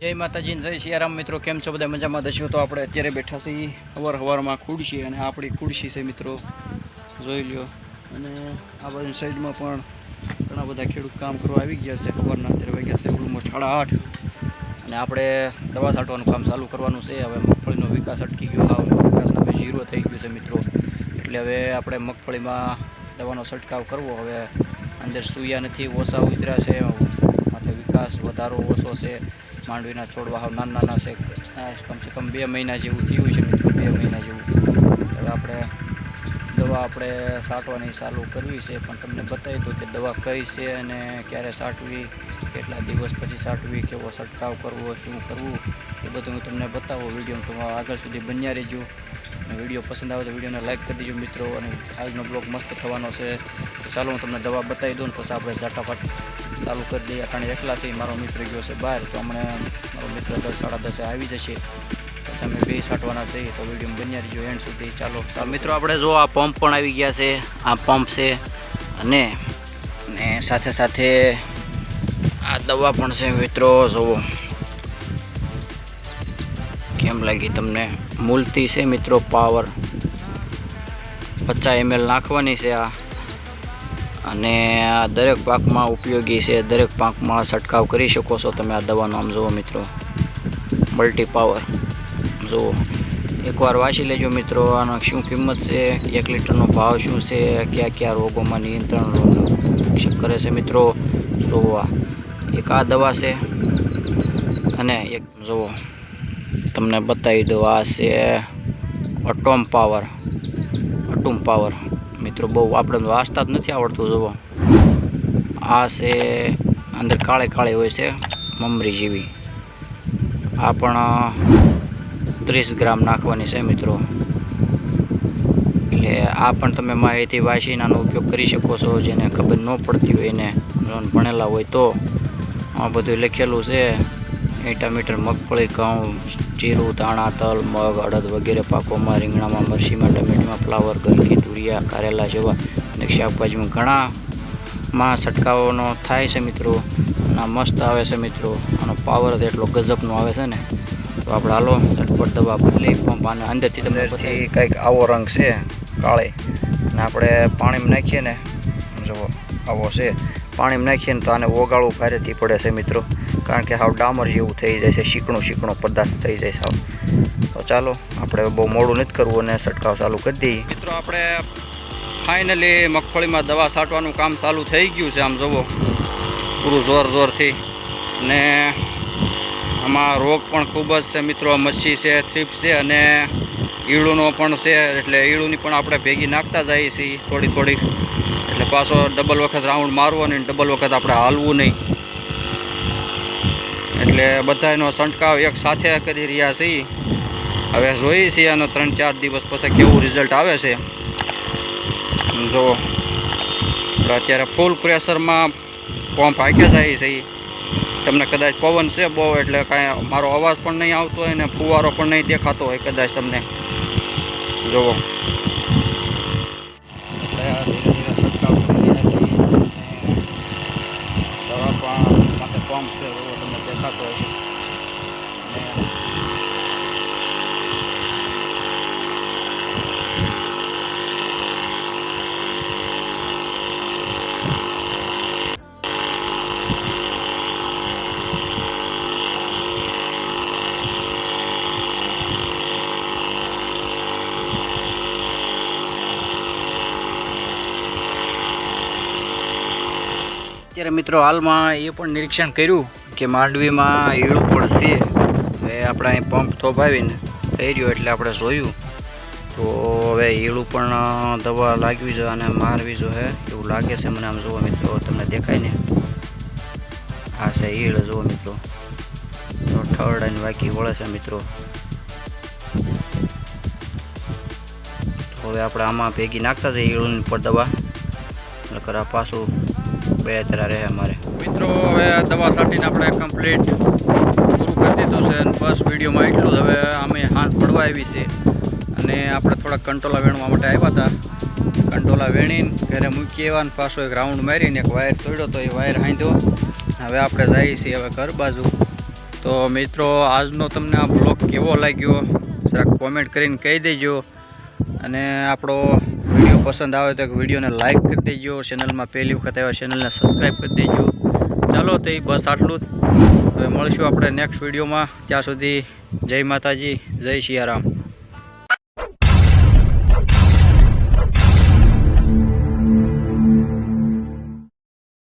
જય માતાજી જય સિયારામ મિત્રો, કેમ છો બધા મજામાં? દશો તો આપણે અત્યારે બેઠા છીએ અવાર હવારમાં ખુરશી અને આપણી ખુરશી છે મિત્રો, જોઈ લ્યો. અને આ બાજુ સાઈડમાં પણ ઘણા બધા ખેડૂત કામ કરવા આવી ગયા છે, સવારના અત્યારે વાગ્યા છે ઓલમોસ્ટ સાડા આઠ. અને આપણે દવા છાંટવાનું કામ ચાલુ કરવાનું છે, હવે મગફળીનો વિકાસ અટકી ગયો હાવ વિકાસનો હવે ઝીરો થઈ ગયું છે મિત્રો. એટલે હવે આપણે મગફળીમાં દવાનો છંટકાવ કરવો, હવે અંદર સૂયા નથી, ઓછા ઉતર્યા છે, માથે વિકાસ વધારો ઓછો છે. માંડવીના છોડવા હાવ નાના નાના છે. કમસે કમ બે મહિના જેવું થયું છે. બે મહિના જેવું. હવે આપણે દવા આપણે છાંટવાની ચાલુ કરવી છે. પણ તમને બતાવી દઉં કે દવા કઈ છે અને ક્યારે છાંટવી કેટલા દિવસ પછી સાટવી, કેવો છંટકાવ કરવો, શું કરવું, એ બધું હું તમને બતાવું. વીડિયો આગળ સુધી બન્યા રહેજો. વીડિયો પસંદ આવે તો વિડીયોને લાઈક કરી દેજો મિત્રો અને આજનો બ્લોગ મસ્ત થવાનો છે. તો ચાલો હું તમને દવા બતાવી દઉં પછી આપણે ઝાટાફાટ ચાલુ કરી દઈએ. અટાણે એકલા છે મારો મિત્ર ગયો છે બહાર. તો હમણાં મારો મિત્ર દસ, સાડા દસે આવી જશે. પછી અમે બે છાંટવાના છીએ તો વીડિયો બન્યા રહીજો એન્ડ સુધી. ચાલો ચાલો મિત્રો આપણે જો આ પંપ પણ આવી ગયા છે, આ પંપ છે અને ને સાથે સાથે આ દવા પણ છે મિત્રો, જુઓ. કેમ લાગી તમને મૂલતી છે મિત્રો પાવર પચાસ એમએલ નાખવાની છે આ. અને આ દરેક પાકમાં ઉપયોગી છે. દરેક પાકમાં છંટકાવ કરી શકો છો તમે આ દવાનું. આમ જુઓ મિત્રો મલ્ટી પાવર જુઓ, એકવાર વાંચી લેજો મિત્રો. આનો શું કિંમત છે? એક લીટરનો ભાવ શું છે? કયા કયા રોગોમાં નિયંત્રણ કરે છે મિત્રો? જુઓ એક આ દવા છે. અને એક, જુઓ. તમને બતાવી દઉં, આ છે અટોમ પાવર અટુમ પાવર મિત્રો, બહુ આપણે વાંચતા જ નથી આવડતું, જુઓ. આ છે અંદર કાળે કાળે હોય છે, મમરી જેવી. આ પણ ત્રીસ ગ્રામ નાખવાની છે, મિત્રો. એટલે આ પણ તમે માહિતી વાસીનાનો ઉપયોગ કરી શકો છો, જેને ખબર ન પડતી હોય, એને ભણેલા હોય તો. આ બધું લખેલું છે એટા મીટર મગફળી, ઘઉં જીરું ધાણા તલ મગ અડદ વગેરે પાકોમાં રીંગણામાં મરસીમાં ટમેટીમાં ફ્લાવર ગલકી તુરિયા કારેલા જેવા અને શાકભાજીમાં ઘણા માં છંટકાવનો થાય છે મિત્રો. અને મસ્ત આવે છે મિત્રો. આનો પાવર જ એટલો ગજબનો આવે છે ને. તો આપણે હાલો ઝટપટ દવા બદલી પંપ અને અંદરથી તમને પછી કંઈક આવો રંગ છે કાળે. અને આપણે પાણીમાં નાખીએ ને જુઓ આવો છે. પાણીમાં નાખીએ તો આને ઓગાળવું ભારેથી પડે છે મિત્રો. કારણ કે હાવ ડામર જેવું થઈ જાય છે શીકણું શીકણો પદાર્થ થઈ જાય છે હાવ. તો ચાલો, આપણે બહુ મોડું નથી કરવું અને છંટકાવ ચાલુ કરી દઈએ. મિત્રો, આપણે ફાઇનલી મગફળીમાં દવા છાંટવાનું કામ ચાલુ થઈ ગયું છે, આમ જુઓ પૂરું જોર જોરથી. ને આમાં રોગ પણ ખૂબ જ છે મિત્રો મચ્છી છે થ્રીપ્સ છે અને ઈળુનો પણ છે, એટલે ઈળુની પણ આપણે ભેગી નાખતા જઈએ છીએ થોડી થોડી એટલે પાછો ડબલ વખત રાઉન્ડ મારવો અને ડબલ વખત આપણે હાલવું નહીં. એટલે બધાનો છંટકાવ એક સાથે કરી રહ્યા છીએ. હવે જોઈએ છીએ આનો ત્રણ ચાર દિવસ પછી કેવું રિઝલ્ટ આવે છે. જો. અત્યારે ફૂલ પ્રેશરમાં પંપ હાંકે જાય છે. તમને કદાચ પવન છે બહુ, એટલે કાંઈ મારો અવાજ પણ નહીં આવતો હોય ને ફુવારો પણ નહીં દેખાતો હોય કદાચ તમને. જુઓ દવા પણ માથે પંપ છે એવો તમને દેખાતો છે અને અત્યારે મિત્રો હાલમાં એ પણ નિરીક્ષણ કર્યું કે માંડવીમાં ઈળું પણ છે. હવે આપણે અહીં પંપ થોભાવીને રહ્યો એટલે આપણે જોયું. તો હવે ઈળું પણ દવા લાગવી જોઈએ અને મારવી જોઈએ. એવું લાગે છે મને આમ જુઓ મિત્રો, તમને દેખાય ને? આ છે ઈળ જુઓ મિત્રો. તો ઠળ અને વાકી વળે છે મિત્રો. તો હવે આપણે આમાં ભેગી નાખતા જઈએ ઈળુની પર દવા. નકર પાછું બે તરા રહે અમારે. મિત્રો, હવે દવા છાંટીને આપણે કમ્પ્લીટ પૂરું કરી દીધું છે અને બસ વિડીયોમાં એટલું જ. હવે અમે હાંસ પડવા આવી છે અને આપણે થોડા કંટોલા વેણવા માટે આવ્યા હતા. કંટોલા વેણીને ઘરે મૂકી એવા પાછો એક રાઉન્ડ મારીને એક વાયર તોડ્યો તો એ વાયર હાંધ્યો. હવે આપણે જઈએ છીએ હવે ઘર બાજુ. તો મિત્રો, આજનો તમને આ બ્લોગ કેવો લાગ્યો? જરાક કોમેન્ટ કરીને કહી દેજો. અને આપણો વીડિયો પસંદ આવે તો એક વિડીયોને લાઈક કરી દેજો ચેનલમાં પહેલી વખત આવ્યા ચેનલને સબસ્ક્રાઈબ કરી દેજો. ચાલો તો બસ આટલું જ. હવે મળશું આપણે નેક્સ્ટ વિડીયોમાં. ત્યાં સુધી જય માતાજી, જય સિયારામ